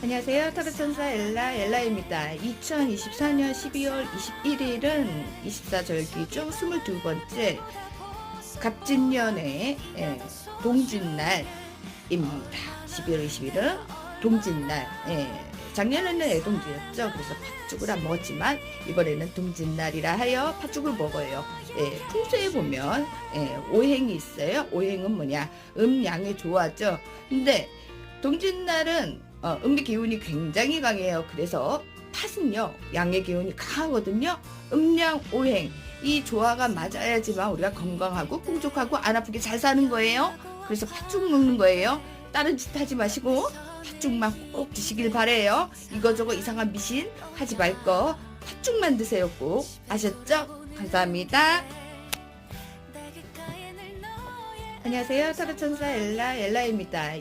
안녕하세요. 타로천사 엘라 엘라입니다. 2024년 12월 21일은 24절기 중 22번째 갑진년의 예, 동짓날입니다. 12월 20일은 동짓날. 예, 작년에는 애동지였죠. 그래서 팥죽을 안 먹었지만 이번에는 동짓날이라 하여 팥죽을 먹어요. 예, 풍수에 보면 예, 오행이 있어요. 오행은 뭐냐? 음양이 좋아져. 근데 동짓날은 어, 음의 기운이 굉장히 강해요. 그래서 팥은요, 양의 기운이 강하거든요. 음양 오행 이 조화가 맞아야지만 우리가 건강하고 풍족하고 안 아프게 잘 사는 거예요. 그래서 팥죽 먹는 거예요. 다른 짓 하지 마시고 팥죽만 꼭 드시길 바래요. 이거저거 이상한 미신 하지 말거 팥죽만 드세요 꼭 아셨죠? 감사합니다. 안녕하세요. 타로천사 엘라 엘라입니다.